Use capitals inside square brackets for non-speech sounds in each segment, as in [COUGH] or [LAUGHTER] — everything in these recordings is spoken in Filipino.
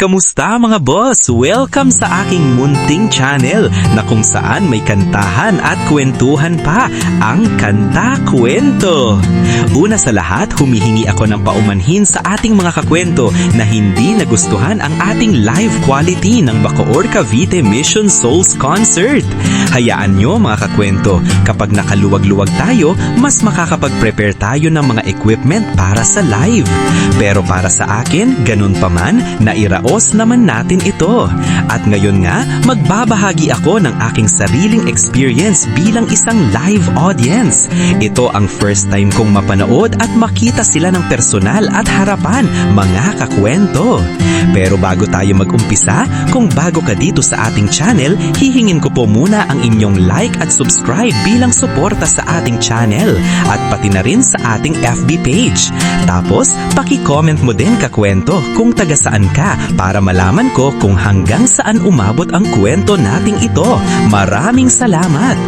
Kamusta mga boss? Welcome sa aking munting channel na kung saan may kantahan at kwentuhan pa ang Kanta Kwento. Una sa lahat, humihingi ako ng paumanhin sa ating mga kakwento na hindi nagustuhan ang ating live quality ng Bacoor Cavite Mission Souls Concert. Hayaan nyo mga kakwento, kapag nakaluwag-luwag tayo, mas makakapag-prepare tayo ng mga equipment para sa live. Pero para sa akin, ganun pa man, nairaos naman natin ito. At ngayon nga, magbabahagi ako ng aking sariling experience bilang isang live audience. Ito ang first time kong mapanood at makita sila ng personal at harapan, mga kakwento. Pero bago tayo mag-umpisa, kung bago ka dito sa ating channel, hihingin ko po muna ang inyong like at subscribe bilang suporta sa ating channel at pati na rin sa ating FB page. Tapos, paki-comment mo din kakwento kung taga saan ka para malaman ko kung hanggang saan umabot ang kwento nating ito. Maraming salamat!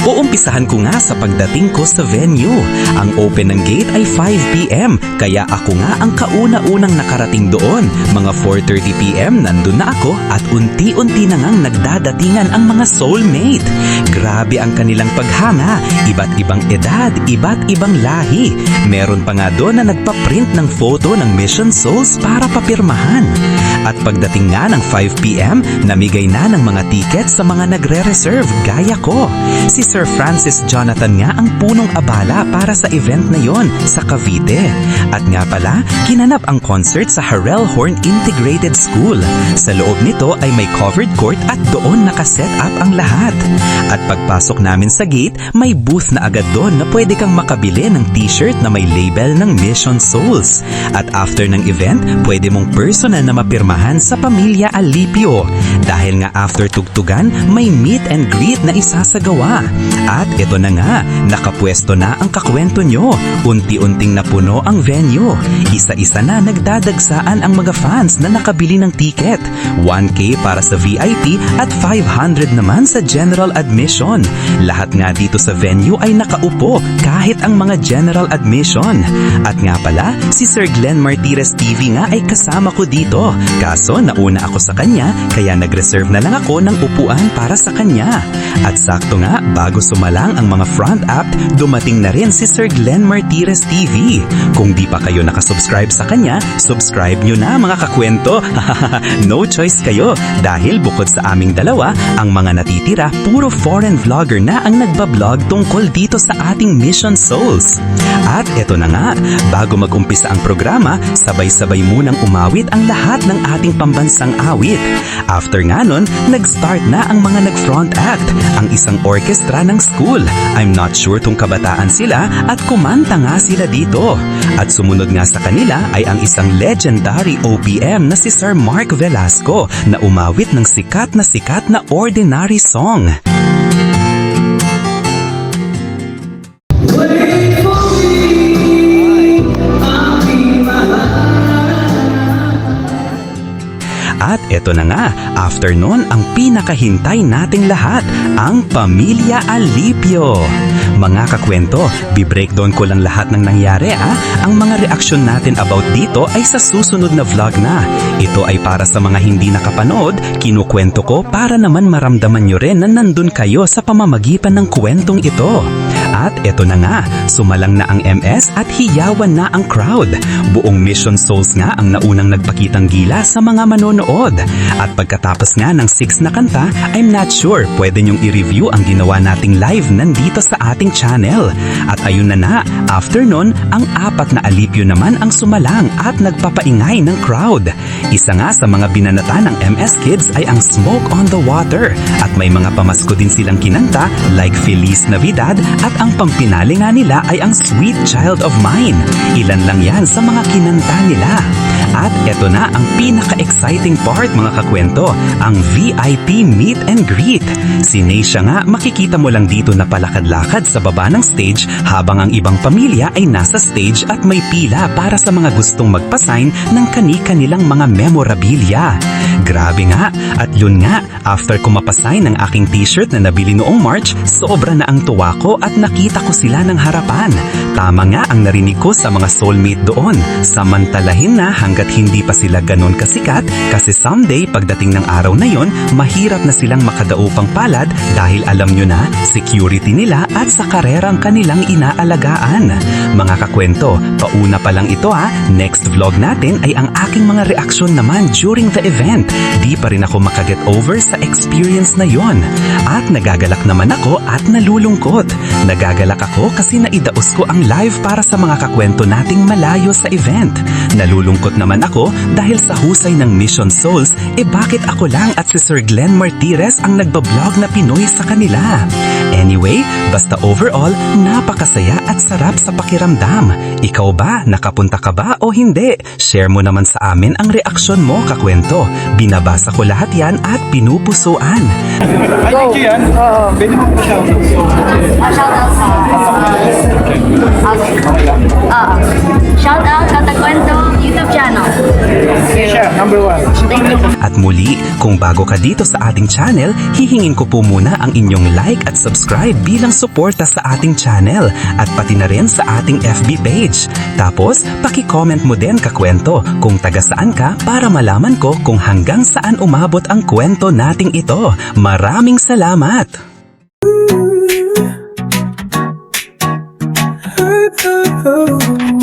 Uumpisahan ko nga sa pagdating ko sa venue. Ang open ng gate ay 5pm kaya ako nga ang kauna-unang nakarating doon. Mga 4.30pm nandun na ako at unti-unti na ngang nagdadatingan ang mga soulmate. Grabe ang kanilang paghanga, iba't ibang edad, iba't ibang lahi. Meron pa nga doon na nagpa-print ng photo ng Mission Souls para papirmahan. At pagdating nga ng 5pm, namigay na ng mga ticket sa mga nagre-reserve gaya ko. Si Sir Francis Jonathan nga ang punong abala para sa event na yon sa Cavite. At nga pala, kinanap ang concert sa Harrell Horn Integrated School. Sa loob nito ay may covered court at doon nakaset up ang lahat. At pagpasok namin sa gate, may booth na agad doon na pwede kang makabili ng t-shirt na may label ng Mission Souls. At after ng event, pwede mong personal na mapirmahan sa Pamilya Alipio. Dahil nga after tugtugan, may meet and greet na isasagawa. At ito na nga, nakapwesto na ang kakwento nyo. Unti-unting napuno ang venue. Isa-isa na nagdadagsaan ang mga fans na nakabili ng ticket. 1K para sa VIP at 500 naman sa general admission. Lahat nga dito sa venue ay nakaupo kahit ang mga general admission. At nga pala, si Sir Glenn Martires TV nga ay kasama ko dito. Kaso nauna ako sa kanya kaya nag-reserve na lang ako ng upuan para sa kanya. At sakto nga, bago sumalang ang mga front act, dumating na rin si Sir Glenn Martires TV. Kung di pa kayo nakasubscribe sa kanya, subscribe nyo na mga kakwento. [LAUGHS] no choice kayo dahil bukod sa aming dalawa, ang mga natitira puro foreign vlogger na ang nagbablog tungkol dito sa ating Mission Souls. At eto na nga, bago mag-umpisa ang programa, sabay-sabay munang umawit ang lahat ng ating pambansang awit. After nga nun, nag-start na ang mga nag-front act, ang isang orchestra ng school. I'm not sure kung kabataan sila at kumanta nga sila dito. At sumunod nga sa kanila ay ang isang legendary OPM na si Sir Mark Velasco na umawit ng sikat na sikat na ordinary song. At eto na nga, after nun ang pinakahintay nating lahat, ang Pamilya Alipio. Mga kakwento, bibreakdown ko lang lahat ng nangyari ah. Ang mga reaksyon natin about dito ay sa susunod na vlog na. Ito ay para sa mga hindi nakapanood, kinukwento ko para naman maramdaman nyo rin na nandun kayo sa pamamagitan ng kwentong ito. At eto na nga, sumalang na ang MS at hiyawan na ang crowd. Buong Mission Souls nga ang naunang nagpakitang gila sa mga manonood. At pagkatapos nga ng 6 na kanta, I'm not sure pwede nyong i-review ang ginawa nating live nandito sa ating channel. At ayun na na, after nun, ang apat na alipyo naman ang sumalang at nagpapaingay ng crowd. Isa nga sa mga binanata ng MS Kids ay ang Smoke on the Water at may mga pamasko din silang kinanta like Feliz Navidad at ang pampinali nga nila ay ang Sweet Child of Mine. Ilan lang yan sa mga kinanta nila. At eto na ang pinaka-exciting part mga kakwento, ang VIP Meet and Greet. Si Neisha nga makikita mo lang dito na palakad-lakad sa baba ng stage habang ang ibang pamilya ay nasa stage at may pila para sa mga gustong magpasign ng kani-kanilang mga memorabilia. Grabe nga, at yun nga, after ko mapasign ng aking t-shirt na nabili noong March, sobra na ang tuwa ko at nakita ko sila ng harapan. Tama nga ang narinig ko sa mga soulmate doon. Samantalahin na hanggang hanggat hindi pa sila ganon kasikat kasi someday pagdating ng araw na yon, mahirap na silang makadaupang palad dahil alam nyo na, security nila at sa karerang kanilang inaalagaan. Mga kakwento, pauna pa lang ito ha, next vlog natin ay ang aking mga reaksyon naman during the event. Di pa rin ako makaget over sa experience na yon. At nagagalak naman ako at nalulungkot. Nagagalak ako kasi naidaos ko ang live para sa mga kakwento nating malayo sa event. Nalulungkot naman ako dahil sa husay ng Mission Souls, eh bakit ako lang at si Sir Glenn Martires ang nagbablog na Pinoy sa kanila? Anyway, basta overall, napakasaya at sarap sa pakiramdam. Ikaw ba, nakapunta ka ba o hindi? Share mo naman sa amin ang reaksyon mo, kakwento. Binabasa ko lahat yan at pinupusuan. Ay, thank you yan. Pwede mo pa siya. Ah, shout out sa... Okay. Ah, shout out Katakwento YouTube channel. Siya, number one. At muli, kung bago ka dito sa ating channel, hihingin ko po muna ang inyong like at subscribe bilang suporta sa ating channel at pati na rin sa ating FB page. Tapos, paki-comment mo din kakwento kung taga saan ka para malaman ko kung hanggang saan umabot ang kwento nating ito. Maraming salamat! [LAUGHS]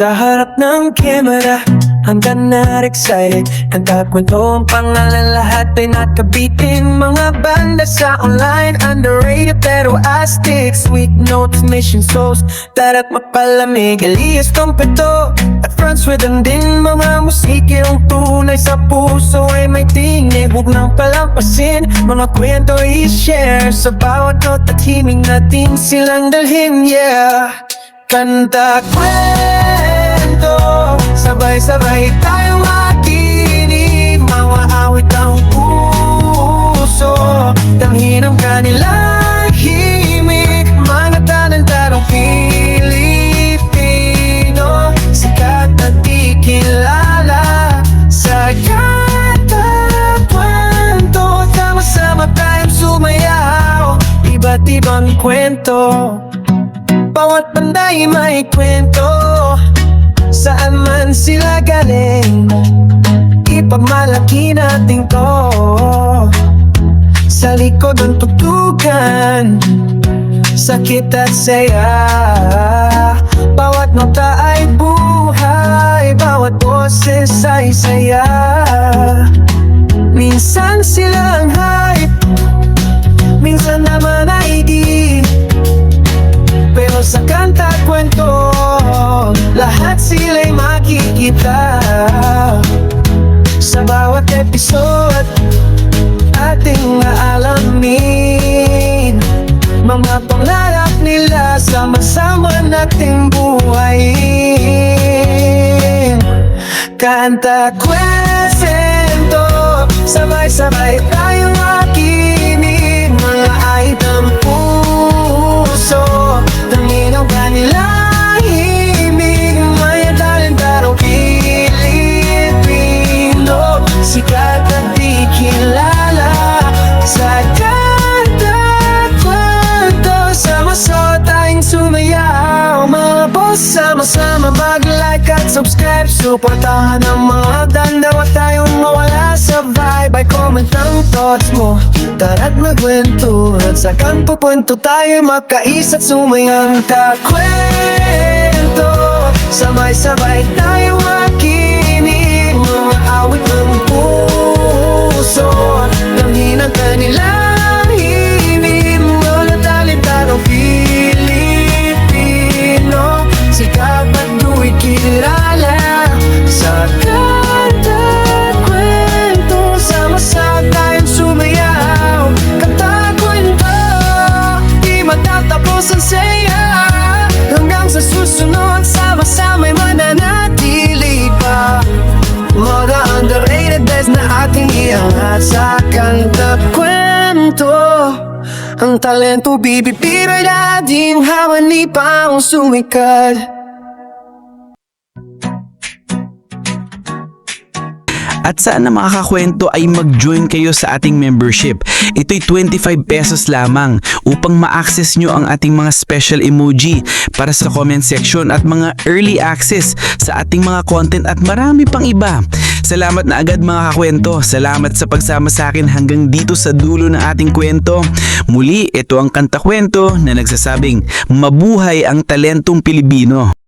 Sa harap ng camera Hanggang na excited Nagkakwento ang pangalan Lahat ay nakabitin Mga banda sa online Underrated pero astig Sweet notes, mission souls Darat mapalamig. Elias Tompeto At Franz Rhythm din Mga musikong tunay sa puso Ay may tinig Huwag nang palampasin Mga kwento i-share Sa bawat note at himing natin Silang dalhin, yeah. Kanta kwento Sabay-sabay tayong makinig. Mga awit ang puso Tanghin ang kanilang himig. Mga talentadong Pilipino Sikat at di kilala Sa kwento Sama-sama tayong sumayaw Iba't ibang kwento. Bawat banday may kwento Saan man sila galing Ipagmalaki natin to. Sa likod ng tugtugan Sakit at saya. Bawat nota ay buhay Bawat boses ay saya. Minsan sila ang hype Minsan naman ay di. Pero sa kanta kwento Lahat sila'y makikita Sa bawat episode Ating aalamin. Mga pangarap nila Sama-sama nating buhayin. Kanta at kwento Sabay-sabay tayong makinig Suportahan ang mga danda Huwag tayong mawala sa vibe. Ay comment ang thoughts mo. Tara't magkwento At sa kang pupunto tayo Magkaisa't sumayang kakwento. Sabay-sabay tayo makinig Mga awit ng puso iangat Sa kanta kwento Ang talento bibibira natin Habang di pa ang sumikat At sana makakakwento ay mag-join kayo sa ating membership. Ito'y 25 pesos lamang upang ma-access nyo ang ating mga special emoji para sa comment section at mga early access sa ating mga content at marami pang iba. Salamat na agad mga kakwento. Salamat sa pagsama sa akin hanggang dito sa dulo ng ating kwento. Muli, ito ang kanta kwento na nagsasabing mabuhay ang talentong Pilipino.